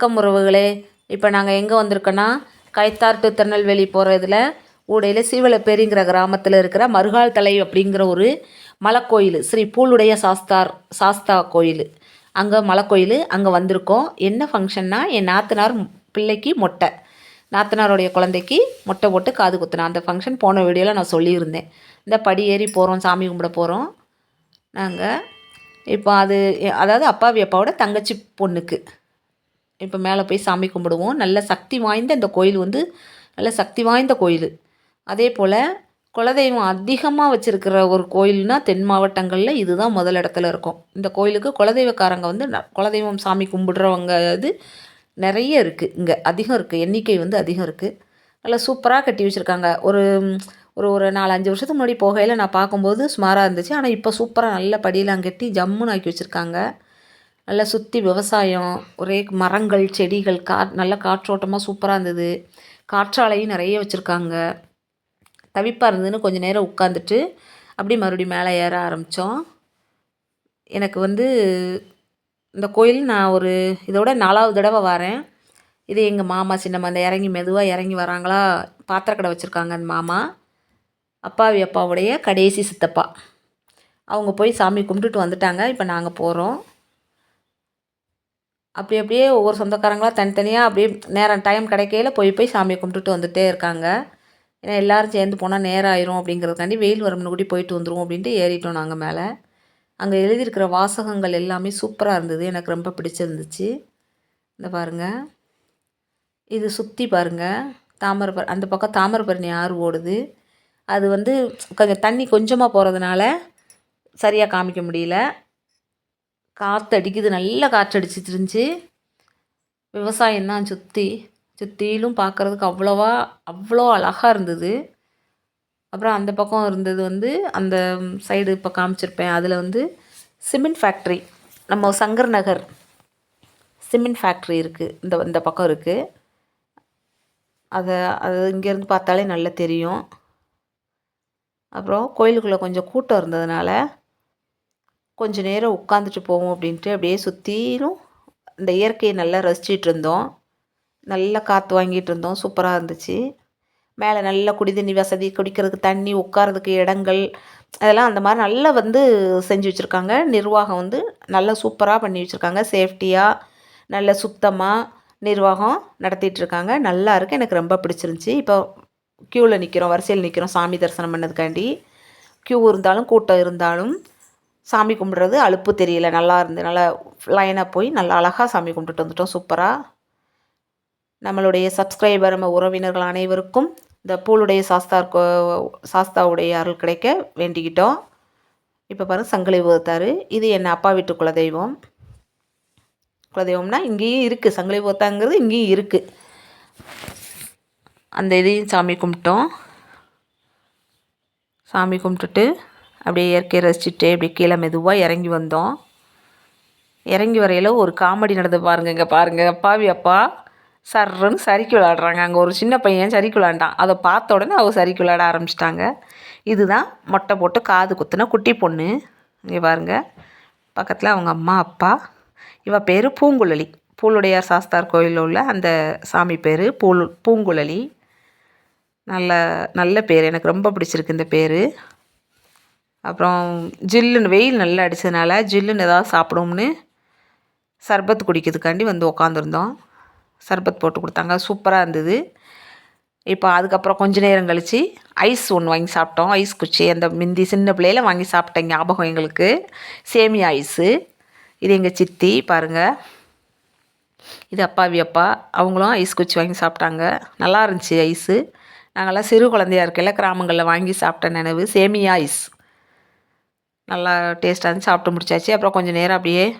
வணக்கம் உறவுகளே. இப்போ நாங்கள் எங்கே வந்திருக்கோன்னா கைத்தார் டு திருநெல்வேலி போகிற இதில் ஊடையில் சீவலப்பேரிங்கிற கிராமத்தில் இருக்கிற மருகால் தலை அப்படிங்கிற ஒரு மலைக்கோயில் ஸ்ரீ பூலுடைய சாஸ்தார் சாஸ்தா கோயில். அங்கே மலைக்கோயில் அங்கே வந்திருக்கோம். என்ன ஃபங்க்ஷன்னா என் நாத்தனார் பிள்ளைக்கு மொட்டை. நாத்தனாருடைய குழந்தைக்கு மொட்டை போட்டு காது குத்தினேன். அந்த ஃபங்க்ஷன் போன வீடியோவில் நான் சொல்லியிருந்தேன். இந்த படி ஏறி போகிறோம் சாமி கும்பிட போகிறோம் நாங்கள் இப்போ அது அதாவது அப்பாவி அப்பாவோட தங்கச்சி பொண்ணுக்கு. இப்போ மேலே போய் சாமி கும்பிடுவோம். நல்ல சக்தி வாய்ந்த இந்த கோயில் வந்து நல்ல சக்தி வாய்ந்த கோயில். அதே போல் குலதெய்வம் அதிகமாக வச்சுருக்கிற ஒரு கோயில்னால் தென் மாவட்டங்களில் இதுதான் முதல் இடத்துல இருக்கும். இந்த கோயிலுக்கு குலதெய்வக்காரங்க வந்து ந- குலதெய்வம் சாமி கும்பிடுறவங்க இது நிறைய இருக்குது இங்கே அதிகம் இருக்குது எண்ணிக்கை வந்து அதிகம் இருக்குது நல்லா சூப்பராக கட்டி வச்சுருக்காங்க. ஒரு ஒரு ஒரு நாலு அஞ்சு வருஷத்துக்கு முன்னாடி போகையில் நான் பார்க்கும்போது சுமாராக இருந்துச்சு. ஆனால் இப்போ சூப்பராக நல்ல படியெல்லாம் கட்டி ஜம்முன்னு ஆக்கி வச்சுருக்காங்க. நல்லா சுற்றி விவசாயம் ஒரே மரங்கள் செடிகள் கா நல்ல காற்றோட்டமாக சூப்பராக இருந்தது. காற்றாலையும் நிறைய வச்சுருக்காங்க. தவிப்பாக இருந்ததுன்னு கொஞ்சம் நேரம் உட்காந்துட்டு அப்படியே மறுபடியும் மேலே ஏற ஆரம்பித்தோம் எனக்கு வந்து இந்த கோயில் நான் ஒரு இதோட நாலாவது தடவை வரேன். இது எங்கள் மாமா சின்னம்மா அந்த இறங்கி மெதுவாக இறங்கி வராங்களா? பாத்திர கடை வச்சுருக்காங்க அந்த மாமா. அப்பாவி அப்பாவுடைய கடைசி சித்தப்பா. அவங்க போய் சாமி கும்பிட்டுட்டு வந்துட்டாங்க. இப்போ நாங்கள் போகிறோம் அப்படி அப்படியே ஒவ்வொரு சொந்தக்காரங்களாம் தனித்தனியாக அப்படியே நேரம் டைம் கிடைக்கையில் போய் போய் சாமியை கும்பிட்டுட்டு வந்துட்டே இருக்காங்க. ஏன்னா எல்லோரும் சேர்ந்து போனால் நேரம் ஆயிரும் அப்படிங்கிறதுக்காண்டி வெயில் வரும்னு கூட்டி போயிட்டு வந்துருவோம் அப்படின்ட்டு ஏறிட்டோம் நாங்கள் மேலே. அங்கே எழுதியிருக்கிற வாசகங்கள் எல்லாமே சூப்பராக இருந்தது. எனக்கு ரொம்ப பிடிச்சிருந்துச்சு. இந்த பாருங்க. இது சுற்றி பாருங்க. தாமிரபர அந்த பக்கம் தாமிரபரணி ஆறு ஓடுது. அது வந்து கொஞ்சம் தண்ணி கொஞ்சமாக போகிறதுனால சரியாக காமிக்க முடியல. காற்று அடிக்குது நல்ல காற்று அடிச்சிட்டு இருந்துச்சு. விவசாயம் தான் சுற்றி சுற்றிலும் பார்க்குறதுக்கு அவ்வளோவா அவ்வளோ அழகாக இருந்தது. அப்புறம் அந்த பக்கம் இருந்தது வந்து அந்த சைடு இப்போ காமிச்சிருப்பேன். அதில் வந்து சிமெண்ட் ஃபேக்ட்ரி நம்ம சங்கர் நகர் சிமெண்ட் ஃபேக்ட்ரி இருக்குது இந்த இந்த பக்கம் இருக்குது அதை அது இங்கேருந்து பார்த்தாலே நல்லா தெரியும். அப்புறம் கோயிலுக்குள்ளே கொஞ்சம் கூட்டம் இருந்ததுனால கொஞ்ச நேரம் உட்காந்துட்டு போவோம் அப்படின்ட்டு அப்படியே சுற்றிலும் இந்த இயற்கையை நல்லா ரசிச்சிட்டு இருந்தோம். நல்லா காற்று வாங்கிட்டு இருந்தோம். சூப்பராக இருந்துச்சு. மேலே நல்ல குடி தண்ணி வசதி குடிக்கிறதுக்கு தண்ணி உட்காரதுக்கு இடங்கள் அதெல்லாம் அந்த மாதிரி நல்லா வந்து செஞ்சு வச்சுருக்காங்க. நிர்வாகம் வந்து நல்லா சூப்பராக பண்ணி வச்சுருக்காங்க. சேஃப்டியாக நல்ல சுத்தமாக நிர்வாகம் நடத்திட்டுருக்காங்க நல்லா இருக்குது எனக்கு ரொம்ப பிடிச்சிருந்துச்சி. இப்போ க்யூவில் நிற்கிறோம் வரிசையில் நிற்கிறோம் சாமி தரிசனம் பண்ணதுக்காண்டி. க்யூ இருந்தாலும் கூட்டம் இருந்தாலும். சாமி கும்பிட்றது அலுப்பு தெரியல. நல்லா இருந்து நல்லா லைனாக போய் நல்லா அழகாக சாமி கும்பிட்டுட்டு வந்துட்டோம். சூப்பராக நம்மளுடைய சப்ஸ்கிரைபர் நம்ம உறவினர்கள் அனைவருக்கும் இந்த பூலுடைய சாஸ்தா கோ சாஸ்தாவுடைய அருள் கிடைக்க வேண்டிக்கிட்டோம். இப்போ பாருங்கள் சங்கிலி போத்தாரு இது என் அப்பா வீட்டு குலதெய்வம்? குலதெய்வம்னா இங்கேயும் இருக்குது சங்கிலி போத்தாங்கிறது இங்கேயும் இருக்குது அந்த இதையும் சாமி கும்பிட்டோம். சாமி கும்பிட்டுட்டு அப்படியே இயற்கையை ரசிச்சுட்டு அப்படியே கீழே மெதுவாக இறங்கி வந்தோம். இறங்கி வரையில் ஒரு காமெடி நடந்து பாருங்க. இங்கே பாருங்கள் அப்பாவி அப்பா. சர்ன்னு சரிக்கு விளாடுறாங்க அங்கே ஒரு சின்ன பையன் சரிக்கு விளாண்டான் அதை பார்த்த உடனே அவங்க சரிக்கு விளாட ஆரம்பிச்சிட்டாங்க. இதுதான் மொட்டை போட்டு காது குத்துன குட்டி பொண்ணு. இங்கே பாருங்கள் பக்கத்தில் அவங்க அம்மா அப்பா. இவ பேர் பூங்குழலி. பூலுடையார் சாஸ்தார் கோயிலில் உள்ள அந்த சாமி பேர் பூல் பூங்குழலி. நல்ல நல்ல பேர். எனக்கு ரொம்ப பிடிச்சிருக்கு இந்த பேர். அப்புறம் ஜில்லுன்னு வெயில் நல்லா அடித்ததுனால ஜில்லுன்னு ஏதாவது சாப்பிடும்னு சர்பத் குடிக்கிறதுக்காண்டி வந்து உக்காந்துருந்தோம். சர்பத் போட்டு கொடுத்தாங்க. சூப்பராக இருந்தது. இப்போ அதுக்கப்புறம் கொஞ்ச நேரம் கழித்து ஐஸ் ஒன்று வாங்கி சாப்பிட்டோம். ஐஸ் குச்சி. அந்த மிந்தி சின்ன பிள்ளையில வாங்கி சாப்பிட்டேன். ஞாபகம் எங்களுக்கு. சேமியா ஐஸு. இது எங்கள் சித்தி பாருங்கள் இது அப்பாவி அப்பா. அவங்களும் ஐஸ் குச்சி வாங்கி சாப்பிட்டாங்க. நல்லா இருந்துச்சு ஐஸு. நாங்கள்லாம் சிறு குழந்தையா இருக்கையில் கிராமங்களில் வாங்கி சாப்பிட்ட நினைவு. சேமியா ஐஸ். நல்லா டேஸ்ட்டாக இருந்துச்சு. சாப்பிட்டு முடிச்சாச்சு. அப்புறம் கொஞ்சம் நேரம் அப்படியே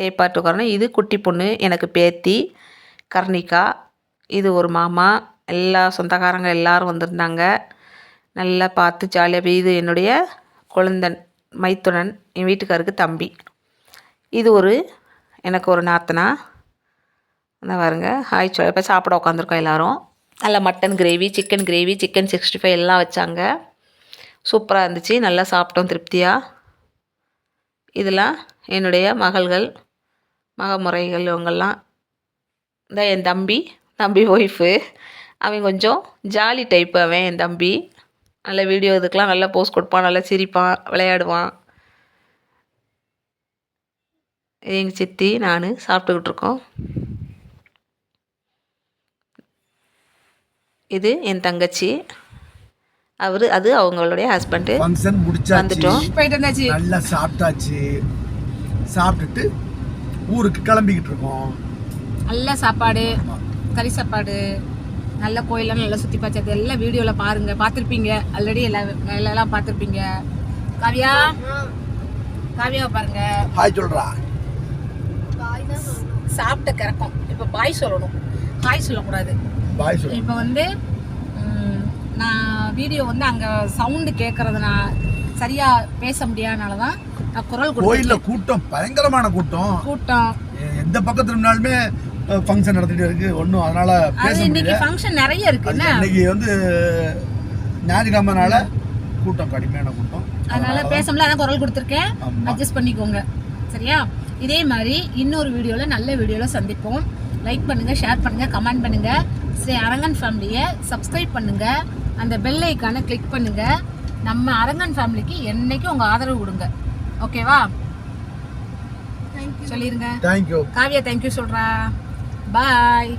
தேய்ப்பாட்டு உட்காரணும். இது குட்டி பொண்ணு எனக்கு பேத்தி கர்ணிகா. இது ஒரு மாமா. எல்லா சொந்தக்காரங்க எல்லோரும் வந்திருந்தாங்க. நல்லா பார்த்து ஜாலியாக இது என்னுடைய குழந்தன் மைத்துனன் என் வீட்டுக்காருக்கு தம்பி. இது ஒரு எனக்கு ஒரு நாத்தனா. அந்த பாருங்க. ஹாய் சொல்ல. இப்போ சாப்பிட உட்காந்துருக்கோம் எல்லோரும். நல்லா mutton gravy chicken gravy chicken sixty five எல்லாம் வச்சாங்க. சூப்பராக இருந்துச்சு. நல்லா சாப்பிட்டோம் திருப்தியாக இதெல்லாம் என்னுடைய மகள்கள் மகமுறைகள் இவங்கெல்லாம் இந்த என் தம்பி தம்பி ஒய்ஃபு அவன் கொஞ்சம் ஜாலி டைப்பு அவன் என் தம்பி. நல்ல வீடியோ இதுக்கெலாம் நல்லா போஸ்ட் கொடுப்பான் நல்லா சிரிப்பான் விளையாடுவான். எங்கள் சித்தி நான் சாப்பிட்டுக்கிட்டு இருக்கோம். இது என் தங்கச்சி. அவர் அது அவங்களுடைய ஹஸ்பண்டு ஃபங்க்ஷன் முடிச்சாச்சு. வந்துட்டோம். போயிட்டு வந்தாச்சு. நல்லா சாப்பிட்டாச்சு. சாப்பிட்டுட்டு ஊருக்கு கிளம்பிக்கிட்டு இருக்கோம். நல்ல சாப்பாடு கறி சாப்பாடு நல்ல கோயிலெல்லாம் நல்லா சுற்றி பார்த்தது எல்லாம் வீடியோவில் பாருங்க. பார்த்துருப்பீங்க. ஆல்ரெடி எல்லா எல்லாம் பார்த்துருப்பீங்க. காவியா? காவியாவை பாருங்க. ஹாய் சொல்றா. சாப்பிட்ட கிறக்கம். இப்போ பாய் சொல்லணும். ஹாய் சொல்லக்கூடாது. பாய் சொல்றா இப்போ வந்து நான் வீடியோ வந்து அங்கே சவுண்டு கேட்கறது நான் சரியாக பேச முடியாதனால தான் நான் குரல் கோயில்ல கூட்டம் பயங்கரமான கூட்டம். கூட்டம். எந்த பக்கத்துல இருந்தாலுமே ஃபங்க்ஷன் நடந்துட்டு இருக்கு. ஒன்றும் அதனால பேச இன்னைக்கு ஃபங்க்ஷன் நிறைய அது இருக்குல்ல இன்னைக்கு வந்து ஞாயிற்றுக்கிழமைனால கூட்டம் கடுமையான கூட்டம். அதனால பேச முடியல அதான் குரல் கொடுத்துருக்கேன். அட்ஜஸ்ட் பண்ணிக்கோங்க. சரியா? இதே மாதிரி இன்னொரு வீடியோவில் நல்ல வீடியோவில் சந்திப்போம். லைக் பண்ணுங்க ஷேர் பண்ணுங்க கமெண்ட் பண்ணுங்க. ஸ்ரீ அரங்கன் ஃபேமிலியை சப்ஸ்கிரைப் பண்ணுங்க. அந்த பெல் ஐக்கானை கிளிக் பண்ணுங்க. நம்ம அரங்கன் ஃபேமிலிக்கு என்னைக்கும் உங்க ஆதரவு கொடுங்க. ஓகேவா சொல்லிருங்க. காவியா தேங்க்யூ சொல்றா. பாய்